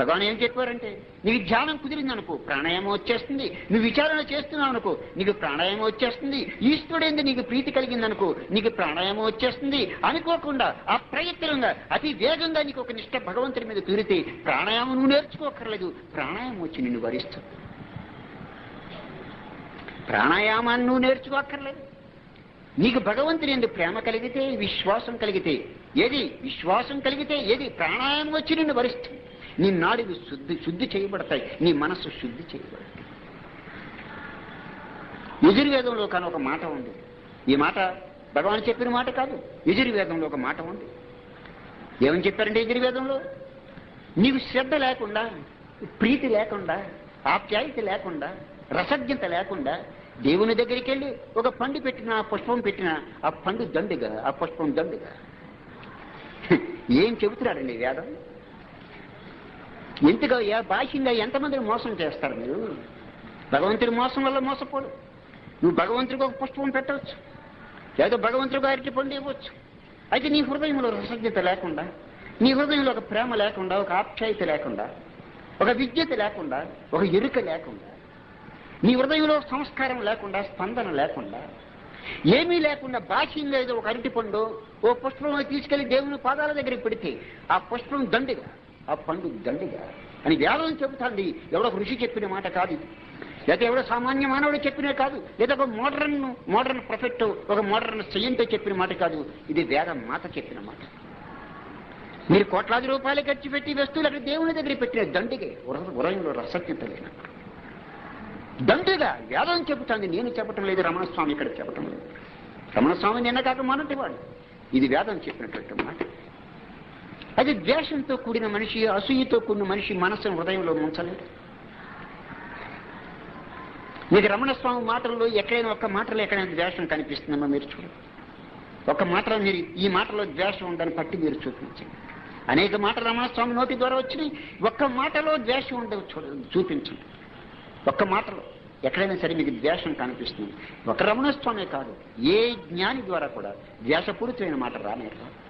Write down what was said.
భగవాన్ ఏం చెప్పారంటే నీకు ధ్యానం కుదిరింది అనుకో ప్రాణాయామం వచ్చేస్తుంది. నువ్వు విచారణ చేస్తున్నావు అనుకో నీకు ప్రాణాయామం వచ్చేస్తుంది. ఈశ్వరుడేంది నీకు ప్రీతి కలిగింది అనుకో నీకు ప్రాణాయామం వచ్చేస్తుంది. అనుకోకుండా అప్రయత్నంగా అతి వేగంగా నీకు ఒక నిష్ట భగవంతుడి మీద కుదిరితే ప్రాణాయామం నువ్వు నేర్చుకోకర్లేదు ప్రాణాయామం వచ్చి నిన్ను వరిస్తుంది ప్రాణాయామాన్ని నువ్వు నేర్చుకోక్కర్లేదు. నీకు భగవంతుని ఎందుకు ప్రేమ కలిగితే విశ్వాసం కలిగితే ఏది? విశ్వాసం కలిగితే ఏది? ప్రాణాయామం వచ్చి నిన్ను వరిస్తుంది నీ నాడులు శుద్ధి శుద్ధి చేయబడతాయి. నీ మనస్సు శుద్ధి చేయబడతాయి. యజుర్వేదంలో కానీ ఒక మాట ఉంది. ఈ మాట భగవాన్ చెప్పిన మాట కాదు. యజుర్వేదంలో ఒక మాట ఉంది. ఏమని చెప్పారంటే యజుర్వేదంలో? నీకు శ్రద్ధ లేకుండా ప్రీతి లేకుండా ఆప్యాయత లేకుండా రసజ్ఞత లేకుండా దేవుని దగ్గరికి వెళ్ళి ఒక పండు పెట్టిన పుష్పం పెట్టిన ఆ పండు దండుగా ఆ పుష్పం దండుగా. ఏం చెబుతున్నారండి వేదం? ఎంతగా ఏ- బాహ్యంగా ఎంతమందిని మోసం చేస్తారు మీరు? భగవంతుడి మోసం వల్ల మోసపోడు. నువ్వు భగవంతుడికి ఒక పుష్పం పెట్టవచ్చు. లేదా భగవంతుడికి అరటి పండు ఇవ్వచ్చు. అయితే నీ హృదయంలో రసజ్ఞత లేకుండా నీ హృదయంలో ఒక ప్రేమ లేకుండా ఒక ఆప్యాయత లేకుండా ఒక విద్యత లేకుండా ఒక ఎరుక లేకుండా నీ హృదయంలో సంస్కారం లేకుండా స్పందన లేకుండా ఏమీ లేకుండా బాహ్యంగా ఏదో ఒక అరటి పండు ఓ పుష్పం తీసుకెళ్ళి దేవుని పాదాల దగ్గరికి పెడితే ఆ పుష్పం దండిగా ఆ పండు దండిగా. అని వేదం చెబుతాంది. ఎవడో ఋషి చెప్పిన మాట కాదు ఇది. లేదా ఎవడో సామాన్య మానవుడు చెప్పినే కాదు. లేదా ఒక మోడర్న్ మోడర్న్ ప్రొఫెక్ట్ ఒక మోడర్న్ సయ్యంతో చెప్పిన మాట కాదు. ఇది వేద మాత చెప్పిన మాట. మీరు కోట్లాది రూపాయలు ఖర్చు పెట్టి వస్తువులు అక్కడ దేవుని దగ్గర పెట్టిన దండిగే ఉరయంలో రసజ్ఞత లేన దండిగా వేదం చెబుతాంది. నేను చెప్పటం లేదు రమణస్వామి ఇక్కడ చెప్పటం లేదు. రమణస్వామి నిన్న కాక మొన్నటి వాడు. ఇది వేదం చెప్పినటువంటి మాట. అది ద్వేషంతో కూడిన మనిషి అసూయతో కూడిన మనిషి మనసును హృదయంలో ఉంచలేదు మీకు రమణస్వామి మాటల్లో ఎక్కడైనా ఒక్క మాటలో ఎక్కడైనా ద్వేషం కనిపిస్తుందమ్మా మీరు చూడండి ఒక మాటలో మీరు ఈ మాటలో ద్వేషం ఉందని పట్టి మీరు చూపించండి. అనేక మాటలు రమణస్వామి నోటి ద్వారా వచ్చినాయి. ఒక్క మాటలో ద్వేషం ఉండదు చూపించండి. ఒక్క మాటలో ఎక్కడైనా సరే మీకు ద్వేషం కనిపిస్తుంది. ఒక రమణస్వామే కాదు ఏ జ్ఞాని ద్వారా కూడా ద్వేషపూరితమైన మాట రానే కాదు